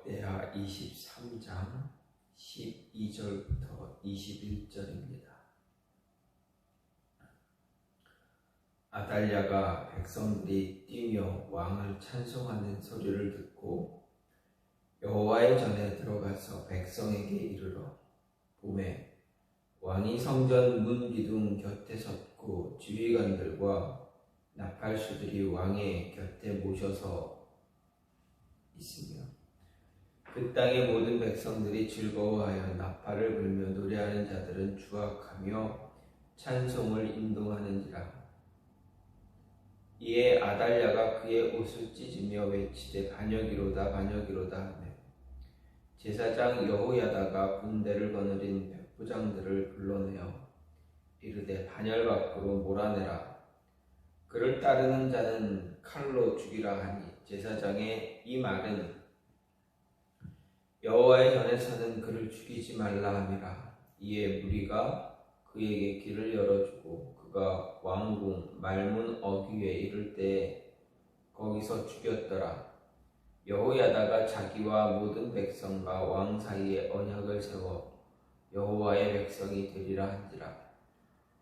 역대하 23장 12절부터 21절입니다. 아달랴가 백성들이 뛰며 왕을 찬송하는 소리를 듣고 여호와의 전에 들어가서 백성에게 이르러 봄에 왕이 성전 문 기둥 곁에 섰고 지휘관들과 나팔수들이 왕의 곁에 모셔서 있으며 그 땅의 모든 백성들이 즐거워하여 나팔을 불며 노래하는 자들은 주악하며 찬송을 인동하는지라. 이에 아달랴가 그의 옷을 찢으며 외치되 반역이로다 반역이로다 하며 제사장 여호야다가 군대를 거느린 백부장들을 불러내어 이르되 반열 밖으로 몰아내라. 그를 따르는 자는 칼로 죽이라 하니 제사장의 이 말은 여호와의 전에서는 그를 죽이지 말라 함이라. 이에 무리가 그에게 길을 열어주고 그가 왕궁 말문 어귀에 이를 때 거기서 죽였더라. 여호야다가 자기와 모든 백성과 왕 사이에 언약을 세워 여호와의 백성이 되리라 한지라.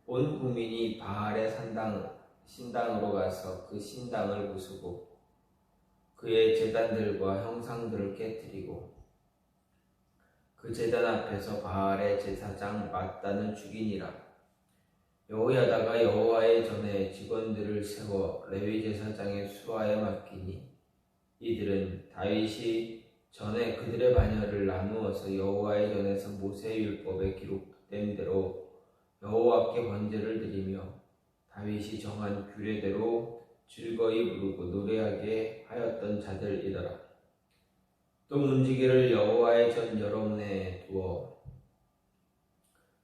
온 국민이 바알의 산당 신당으로 가서 그 신당을 부수고 그의 제단들과 형상들을 깨뜨리고 그 제단 앞에서 바알의 제사장 마따는 죽이니라 여호야다가 여호와의 전에 직원들을 세워 레위 제사장의 수하에 맡기니 이들은 다윗이 전에 그들의 반열을 나누어서 여호와의 전에서 모세의 율법에 기록된 대로 여호와께 번제를 드리며 다윗이 정한 규례대로 즐거이 부르고 노래하게 하였던 자들이더라. 또 문지기를 여호와의 전 여러분에 두어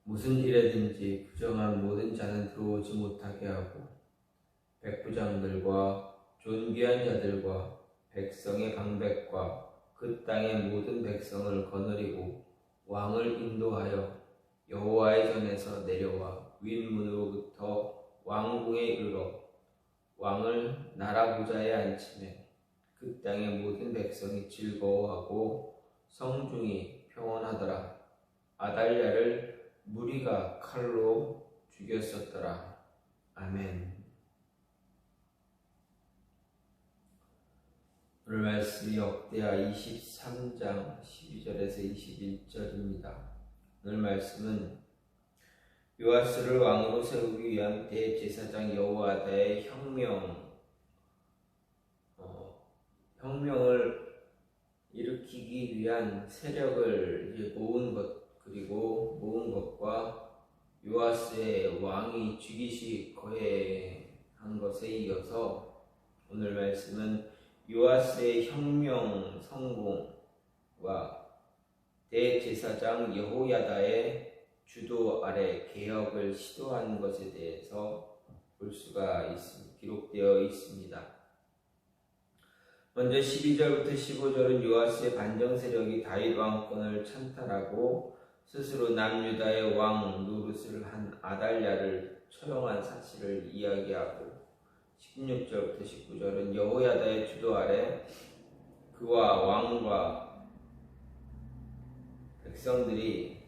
무슨 일에든지 부정한 모든 자는 들어오지 못하게 하고 백부장들과 존귀한 자들과 백성의 방백과 그 땅의 모든 백성을 거느리고 왕을 인도하여 여호와의 전에서 내려와 윗문으로부터 왕궁에 이르러 왕을 나라 부자에 앉히매 그 땅의 모든 백성이 즐거워하고 성중이 평온하더라 아달랴를 무리가 칼로 죽였었더라. 아멘. 오늘 말씀이 역대하 23장 12절에서 21절입니다. 오늘 말씀은 요아스를 왕으로 세우기 위한 대제사장 여호와다의 혁명, 어, 혁명을 일으키기 위한 세력을 모은 것 그리고 모은 것과 요아스의 왕이 죽이시 거해한 것에 이어서 오늘 말씀은 요아스의 혁명 성공과 대제사장 여호야다의 주도 아래 개혁을 시도한 것에 대해서 볼 수가 있, 기록되어 있습니다. 먼저 12절부터 15절은 요아스의 반정 세력이 다윗 왕권을 찬탈하고 스스로 남유다의 왕 노릇을 한 아달랴를 처형한 사실을 이야기하고 16절부터 19절은 여호야다의 주도 아래 그와 왕과 백성들이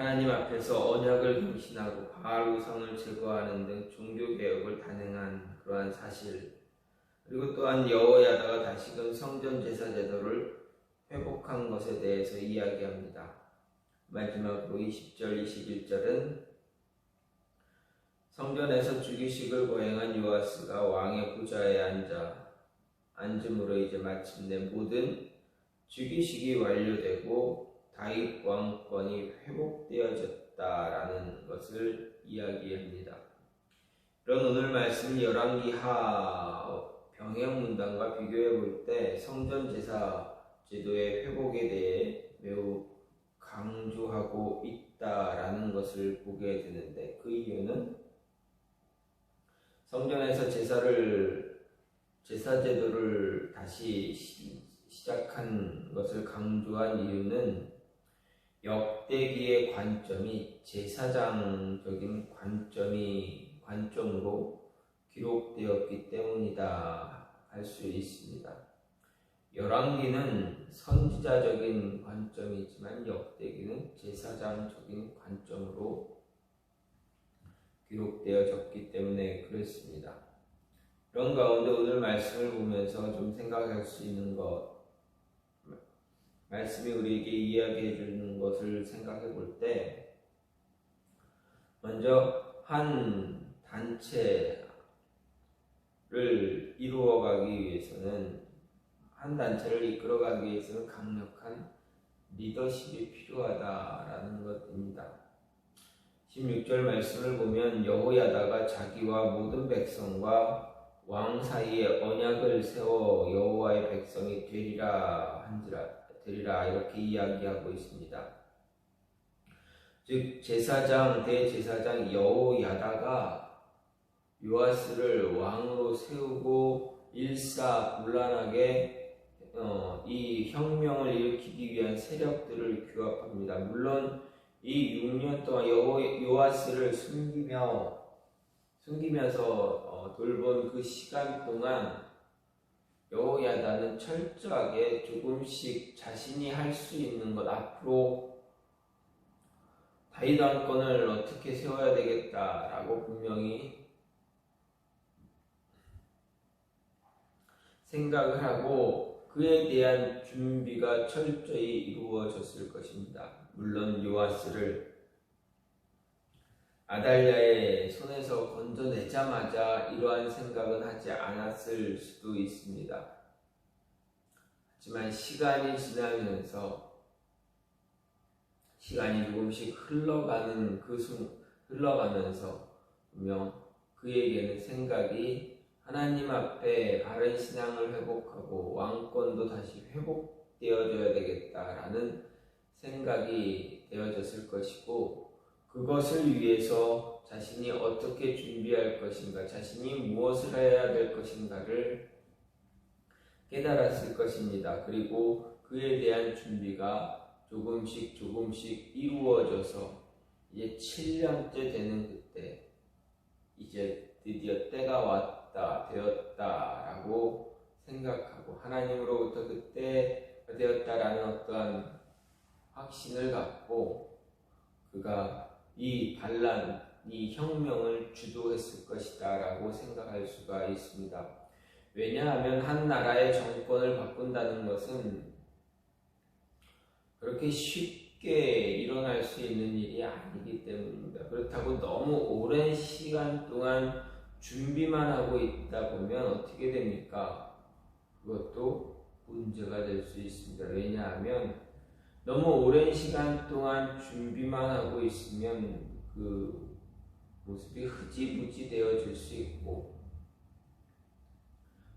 하나님 앞에서 언약을 경신하고 바알 우상을 제거하는 등 종교 개혁을 단행한 그러한 사실 그리고 또한 여호야다가 다시금 성전 제사 제도를 회복한 것에 대해서 이야기합니다. 마지막으로 20절, 21절은 성전에서 주기식을 거행한 요아스가 왕의 부자에 앉아 앉음으로 이제 마침내 모든 주기식이 완료되고 다윗 왕권이 회복되어졌다라는 것을 이야기합니다. 그런 오늘 말씀 열왕기하 병행 문단과 비교해 볼 때 성전 제사 제도의 회복에 대해 매우 강조하고 있다라는 것을 보게 되는데 그 이유는 성전에서 제사를 제사 제도를 다시 시, 시작한 것을 강조한 이유는 역대기의 관점이 제사장적인 관점이 관점으로 기록되었기 때문이다 생각할 수 있습니다. 열왕기는 선지자적인 관점이지만 역대기는 제사장적인 관점으로 기록되어졌기 때문에 그렇습니다. 그런 가운데 오늘 말씀을 보면서 좀 생각할 수 있는 것, 말씀이 우리에게 이야기해 주는 것을 생각해 볼 때, 먼저 한 단체를 이루어가기 위해서는 한 단체를 이끌어가기 위해서는 강력한 리더십이 필요하다라는 것입니다. 16절 말씀을 보면 여호야다가 자기와 모든 백성과 왕 사이에 언약을 세워 여호와의 백성이 되리라 한지라 되리라 이렇게 이야기하고 있습니다. 즉 제사장 대제사장 여호야다가 요아스를 왕으로 세우고 일사불란하게 어, 이 혁명을 일으키기 위한 세력들을 규합합니다. 물론 이 6년 동안 여, 요아스를 숨기며 숨기면서 어, 돌본 그 시간 동안 여호야다는 철저하게 조금씩 자신이 할 수 있는 것 앞으로 다윗 왕권을 어떻게 세워야 되겠다라고 분명히 생각을 하고 그에 대한 준비가 철저히 이루어졌을 것입니다. 물론 요아스를 아달랴의 손에서 건져내자마자 이러한 생각은 하지 않았을 수도 있습니다. 하지만 시간이 지나면서 시간이 조금씩 흘러가는 그 순, 흘러가면서 분명 그에게는 생각이 하나님 앞에 바른 신앙을 회복하고 왕권도 다시 회복되어져야 되겠다라는 생각이 되어졌을 것이고 그것을 위해서 자신이 어떻게 준비할 것인가, 자신이 무엇을 해야 될 것인가를 깨달았을 것입니다. 그리고 그에 대한 준비가 조금씩 조금씩 이루어져서 이제 7년째 되는 그때 이제 드디어 때가 왔다, 되었다라고 생각하고 하나님으로부터 그때 되었다라는 어떠한 확신을 갖고 그가 이 반란, 이 혁명을 주도했을 것이다라고 생각할 수가 있습니다. 왜냐하면 한 나라의 정권을 바꾼다는 것은 그렇게 쉽게 일어날 수 있는 일이 아니기 때문입니다. 그렇다고 너무 오랜 시간 동안 준비만 하고 있다 보면 어떻게 됩니까? 그것도 문제가 될 수 있습니다. 왜냐하면 너무 오랜 시간 동안 준비만 하고 있으면 그 모습이 흐지부지 되어질 수 있고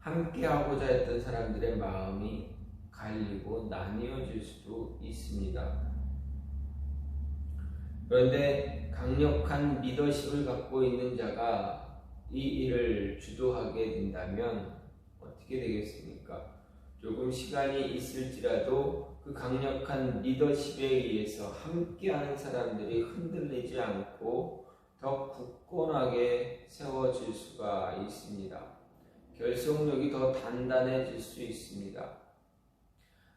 함께 하고자 했던 사람들의 마음이 갈리고 나뉘어질 수도 있습니다. 그런데 강력한 리더십을 갖고 있는 자가 이 일을 주도하게 된다면 어떻게 되겠습니까? 조금 시간이 있을지라도 그 강력한 리더십에 의해서 함께하는 사람들이 흔들리지 않고 더 굳건하게 세워질 수가 있습니다. 결속력이 더 단단해질 수 있습니다.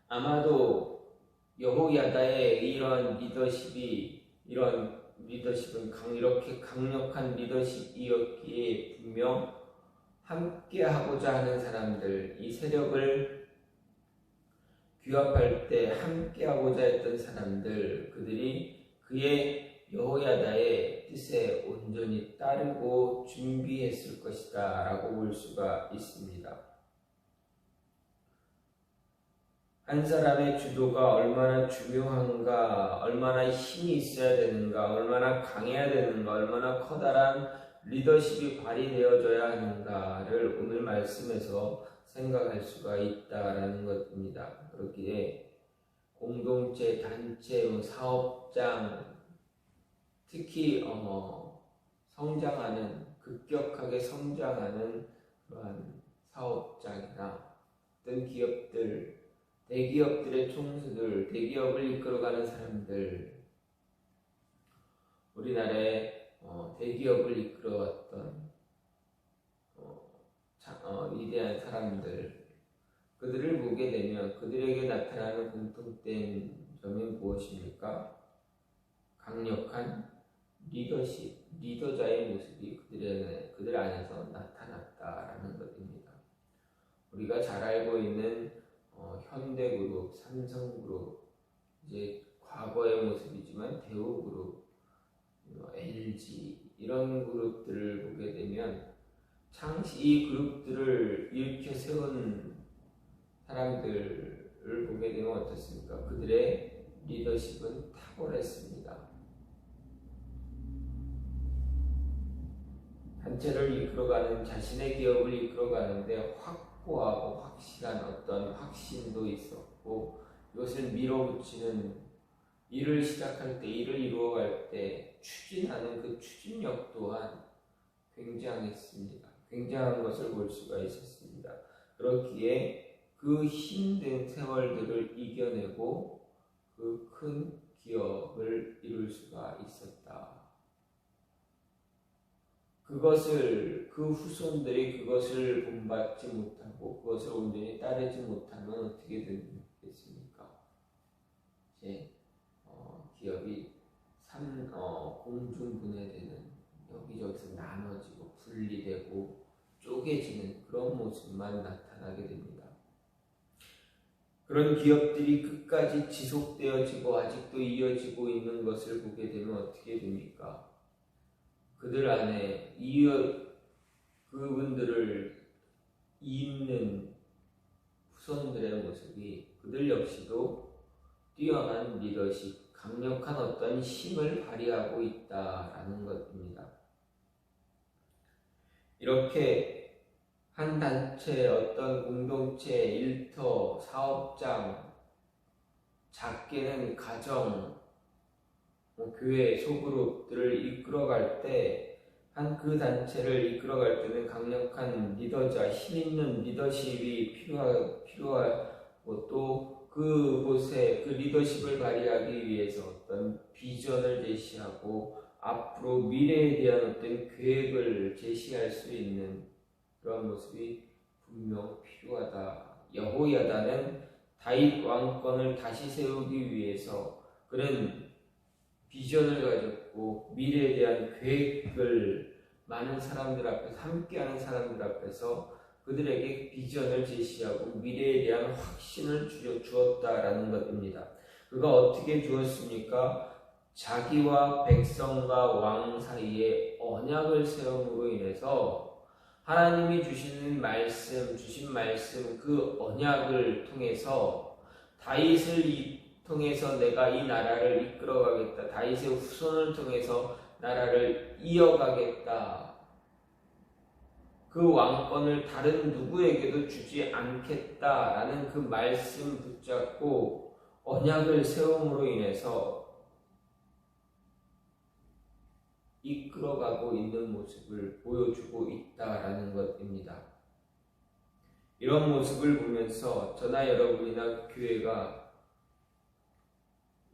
아마도 여호야다의 이런 리더십이 이런 리더십은 강, 이렇게 강력한 리더십이었기에 분명 함께 하고자 하는 사람들, 이 세력을 규합할 때 함께 하고자 했던 사람들, 그들이 그의 여호야다의 뜻에 온전히 따르고 준비했을 것이다 라고 볼 수가 있습니다. 한 사람의 주도가 얼마나 중요한가, 얼마나 힘이 있어야 되는가, 얼마나 강해야 되는가, 얼마나 커다란 리더십이 발휘되어져야 하는가를 오늘 말씀에서 생각할 수가 있다라는 것입니다. 그렇기에 공동체, 단체, 뭐 사업장, 특히 어, 성장하는 급격하게 성장하는 그러한 사업장이나 어떤 기업들 대기업들의 총수들, 대기업을 이끌어가는 사람들, 우리나라의 어, 대기업을 이끌어왔던 어, 자, 어, 위대한 사람들 그들을 보게 되면 그들에게 나타나는 공통된 점이 무엇입니까? 강력한 리더십, 리더자의 모습이 그들의 그들 안에서 나타났다라는 것입니다. 우리가 잘 알고 있는 어, 현대그룹, 삼성그룹, 이제 과거의 모습이지만 대우그룹, 어, LG 이런 그룹들을 보게 되면 창시 이 그룹들을 일으켜 세운 사람들을 보게 되면 어떻습니까? 그들의 리더십은 탁월했습니다. 단체를 이끌어가는 자신의 기업을 이끌어가는데 확고하고 확실한 어떤 확신도 있었고 이것을 밀어붙이는 일을 시작할 때 일을 이루어갈 때 추진하는 그 추진력 또한 굉장했습니다. 굉장한 것을 볼 수가 있었습니다. 그렇기에 그 힘든 세월들을 이겨내고 그 큰 기업을 이룰 수가 있었다. 그것을 그 후손들이 그것을 본받지 못하고 그것을 온전히 따르지 못하면 어떻게 되겠습니까? 이제 어, 기업이 삼, 어, 공중 분해되는 여기저기서 나눠지고 분리되고 쪼개지는 그런 모습만 나타나게 됩니다. 그런 기업들이 끝까지 지속되어지고 아직도 이어지고 있는 것을 보게 되면 어떻게 됩니까? 그들 안에 이어 그분들을 잇는 후손들의 모습이 그들 역시도 뛰어난 리더십, 강력한 어떤 힘을 발휘하고 있다라는 것입니다. 이렇게 한 단체, 어떤 공동체, 일터, 사업장, 작게는 가정, 뭐 교회, 소그룹들을 이끌어갈 때, 한 그 단체를 이끌어갈 때는 강력한 리더자, 힘있는 리더십이 필요하, 필요하고 또 그곳에 그 리더십을 발휘하기 위해서 어떤 비전을 제시하고 앞으로 미래에 대한 어떤 계획을 제시할 수 있는 그런 모습이 분명 필요하다. 여호야다는 다윗 왕권을 다시 세우기 위해서 그는 비전을 가졌고 미래에 대한 계획을 많은 사람들 앞에서 함께하는 사람들 앞에서 그들에게 비전을 제시하고 미래에 대한 확신을 주었다라는 것입니다. 그가 어떻게 주었습니까? 자기와 백성과 왕 사이에 언약을 세움으로 인해서 하나님이 주시는 말씀, 주신 말씀 그 언약을 통해서 다윗을 통해서 내가 이 나라를 이끌어가겠다. 다윗의 후손을 통해서 나라를 이어가겠다. 그 왕권을 다른 누구에게도 주지 않겠다라는 그 말씀 붙잡고 언약을 세움으로 인해서 이끌어가고 있는 모습을 보여주고 있다라는 것입니다. 이런 모습을 보면서 저나 여러분이나 교회가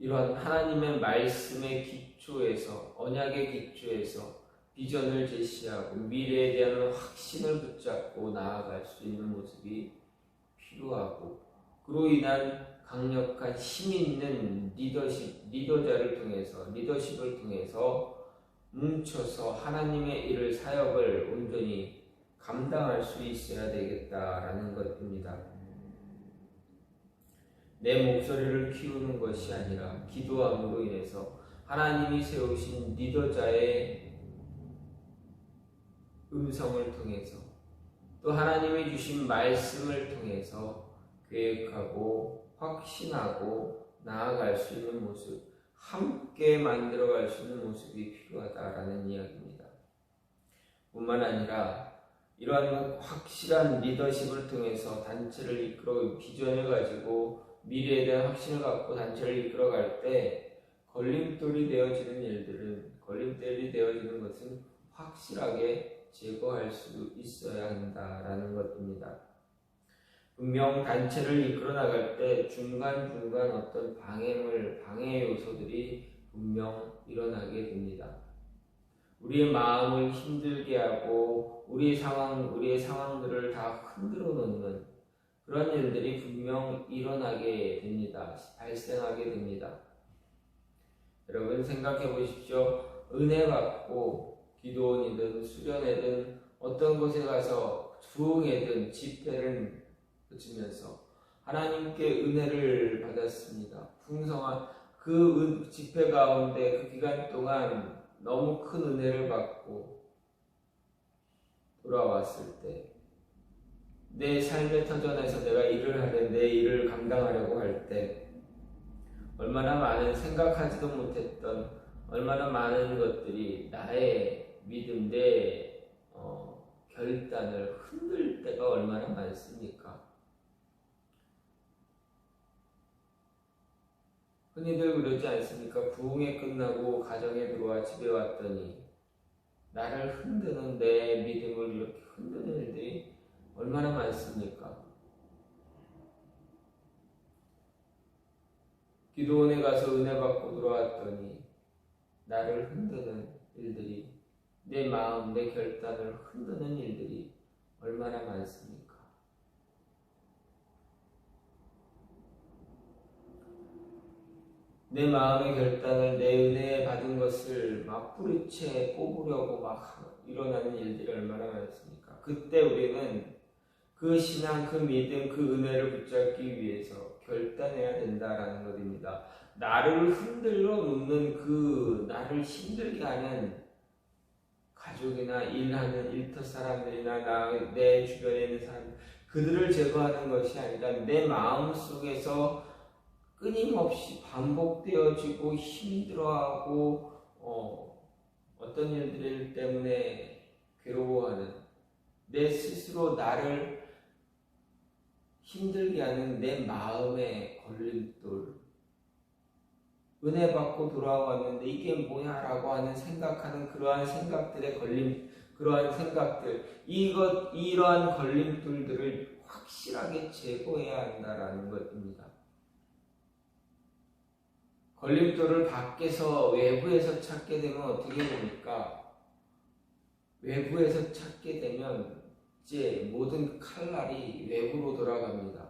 이러한 하나님의 말씀의 기초에서 언약의 기초에서 비전을 제시하고 미래에 대한 확신을 붙잡고 나아갈 수 있는 모습이 필요하고 그로 인한 강력한 힘 있는 리더십 리더자를 통해서 리더십을 통해서 뭉쳐서 하나님의 일을 사역을 온전히 감당할 수 있어야 되겠다라는 것입니다. 내 목소리를 키우는 것이 아니라 기도함으로 인해서 하나님이 세우신 리더자의 음성을 통해서 또 하나님이 주신 말씀을 통해서 계획하고 확신하고 나아갈 수 있는 모습 함께 만들어갈 수 있는 모습이 필요하다라는 이야기입니다. 뿐만 아니라 이러한 확실한 리더십을 통해서 단체를 이끌어 비전을 가지고 미래에 대한 확신을 갖고 단체를 이끌어갈 때 걸림돌이 되어지는 일들은 걸림돌이 되어지는 것은 확실하게 제거할 수 있어야 한다라는 것입니다. 분명 단체를 이끌어 나갈 때 중간중간 어떤 방해물, 방해 요소들이 분명 일어나게 됩니다. 우리의 마음을 힘들게 하고 우리의 상황, 우리의 상황들을 다 흔들어 놓는 그런 일들이 분명 일어나게 됩니다. 발생하게 됩니다. 여러분 생각해 보십시오. 은혜 받고 기도원이든 수련회든 어떤 곳에 가서 부흥회든 집회를 그치면서 하나님께 은혜를 받았습니다. 풍성한 그 집회 가운데 그 기간 동안 너무 큰 은혜를 받고 돌아왔을 때 내 삶의 터전에서 내가 일을 하려 내 일을 감당하려고 할 때 얼마나 많은 생각하지도 못했던 얼마나 많은 것들이 나의 믿음 내 어, 결단을 흔들 때가 얼마나 많습니까? 흔히들 그러지 않습니까? 부흥회 끝나고 가정에 들어와 집에 왔더니 나를 흔드는 내 믿음을 이렇게 흔드는 일들이 얼마나 많습니까? 기도원에 가서 은혜 받고 들어왔더니 나를 흔드는 일들이 내 마음, 내 결단을 흔드는 일들이 얼마나 많습니까? 내 마음의 결단을 내 은혜 받은 것을 막 뿌리채 뽑으려고 막 일어나는 일들이 얼마나 많습니까? 그때 우리는 그 신앙, 그 믿음, 그 은혜를 붙잡기 위해서 결단해야 된다라는 것입니다. 나를 흔들러 놓는 그 나를 힘들게 하는 가족이나 일하는 일터 사람들이나 나, 내 주변에 있는 사람 그들을 제거하는 것이 아니라 내 마음 속에서 끊임없이 반복되어지고 힘들어하고 어, 어떤 일들 때문에 괴로워하는 내 스스로 나를 힘들게 하는 내 마음의 걸림돌 은혜 받고 돌아왔는데 이게 뭐야라고 하는 생각하는 그러한 생각들의 걸림 그러한 생각들 이것 이러한 걸림돌들을 확실하게 제거해야 한다라는 것입니다. 걸림돌을 밖에서 외부에서 찾게 되면 어떻게 됩니까? 외부에서 찾게 되면 이제 모든 칼날이 외부로 돌아갑니다.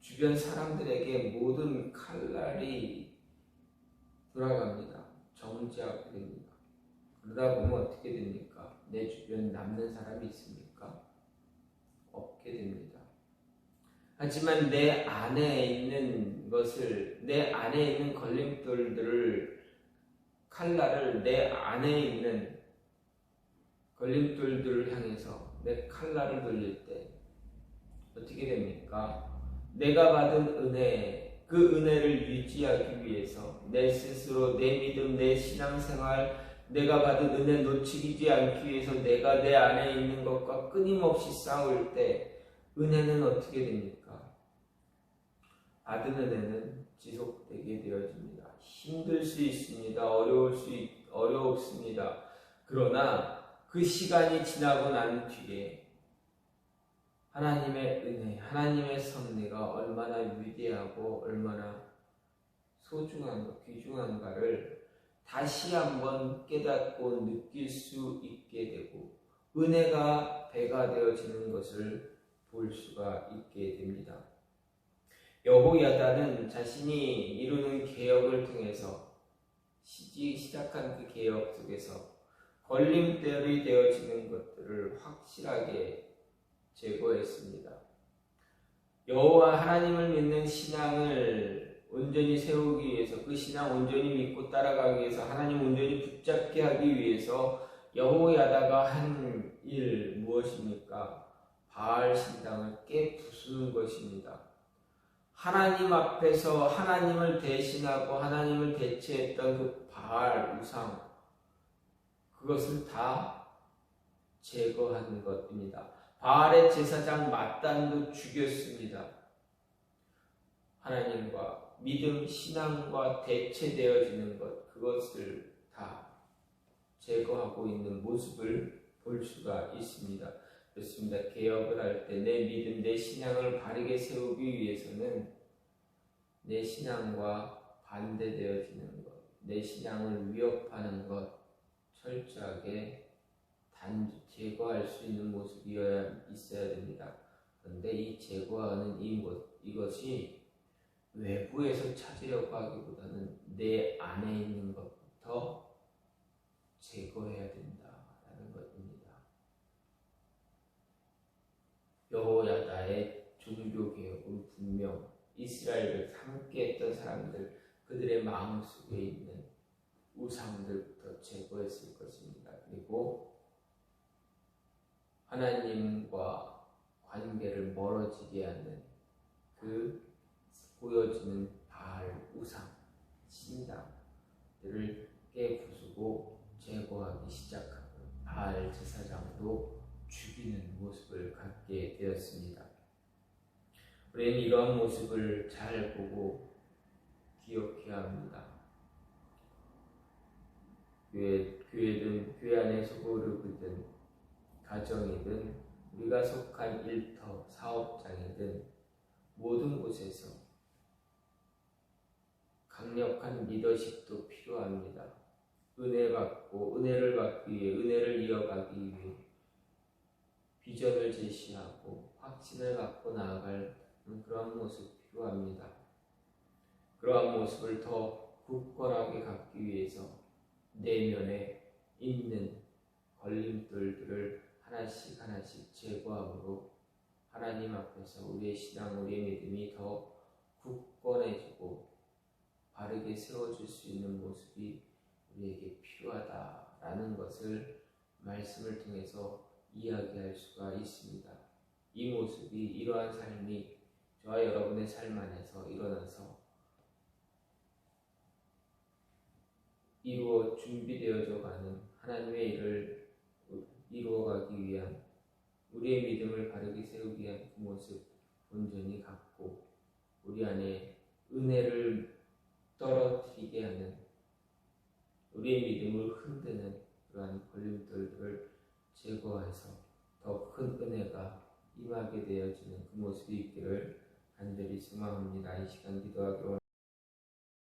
주변 사람들에게 모든 칼날이 돌아갑니다. 정지하게 됩니다. 그러다 보면 어떻게 됩니까? 내 주변 남는 사람이 있습니까? 없게 됩니다. 하지만 내 안에 있는 것을, 내 안에 있는 걸림돌들을, 칼날을 내 안에 있는 걸림돌들을 향해서 내 칼날을 돌릴 때 어떻게 됩니까? 내가 받은 은혜, 그 은혜를 유지하기 위해서 내 스스로 내 믿음, 내 신앙생활, 내가 받은 은혜 놓치지 않기 위해서 내가 내 안에 있는 것과 끊임없이 싸울 때 은혜는 어떻게 됩니까? 받은 은혜는 지속되게 되어집니다. 힘들 수 있습니다. 어려울 수 있, 어렵습니다. 그러나 그 시간이 지나고 난 뒤에 하나님의 은혜, 하나님의 섭리가 얼마나 위대하고 얼마나 소중한가, 귀중한가를 다시 한번 깨닫고 느낄 수 있게 되고 은혜가 배가 되어지는 것을 볼 수가 있게 됩니다. 여호야다는 자신이 이루는 개혁을 통해서 시작한 그 개혁 속에서 걸림돌이 되어지는 것들을 확실하게 제거했습니다. 여호와 하나님을 믿는 신앙을 온전히 세우기 위해서 그 신앙 온전히 믿고 따라가기 위해서 하나님 온전히 붙잡게 하기 위해서 여호야다가 한 일 무엇입니까? 바알 신당을 깨 부수는 것입니다. 하나님 앞에서 하나님을 대신하고 하나님을 대체했던 그 바알 우상 그것을 다 제거하는 것입니다. 바알의 제사장 마단도 죽였습니다. 하나님과 믿음, 신앙과 대체되어지는 것, 그것을 다 제거하고 있는 모습을 볼 수가 있습니다. 그렇습니다. 개혁을 할 때 내 믿음, 내 신앙을 바르게 세우기 위해서는 내 신앙과 반대되어지는 것, 내 신앙을 위협하는 것, 철저하게 단 제거할 수 있는 모습이어야 있어야 됩니다. 그런데 이 제거하는 이 것, 이것이 외부에서 찾으려고 하기보다는 내 안에 있는 것부터 제거해야 된다라는 것입니다. 여호야다의 종교 개혁은 분명 이스라엘을 함께했던 사람들 그들의 마음 속에 있는 우상들 부터 제거했을 것입니다. 그리고 하나님과 관계를 멀어지게 하는 그 보여지는 바알 우상 신당들을 깨부수고 제거하기 시작하고 바알 제사장도 죽이는 모습을 갖게 되었습니다. 우리는 이러한 모습을 잘 보고 기억해야 합니다. 교회, 교회든 교회 안에 소그룹이든 가정이든 우리가 속한 일터, 사업장이든 모든 곳에서 강력한 리더십도 필요합니다. 은혜 받고 은혜를 받기 위해 은혜를 이어가기 위해 비전을 제시하고 확신을 갖고 나아갈 그러한 모습 필요합니다. 그러한 모습을 더 굳건하게 갖기 위해서 내면에 있는 걸림돌들을 하나씩 하나씩 제거함으로 하나님 앞에서 우리의 신앙, 우리의 믿음이 더 굳건해지고 바르게 세워질 수 있는 모습이 우리에게 필요하다라는 것을 말씀을 통해서 이야기할 수가 있습니다. 이 모습이 이러한 삶이 저와 여러분의 삶 안에서 일어나서 이루어 준비되어져 가는 하나님의 일을 이루어가기 위한 우리의 믿음을 바르게 세우기 위한 그 모습 온전히 갖고 우리 안에 은혜를 떨어뜨리게 하는 우리의 믿음을 흔드는 그러한 걸림돌들을 제거해서 더 큰 은혜가 임하게 되어지는 그 모습이 있기를 간절히 소망합니다. 이 시간 기도하기로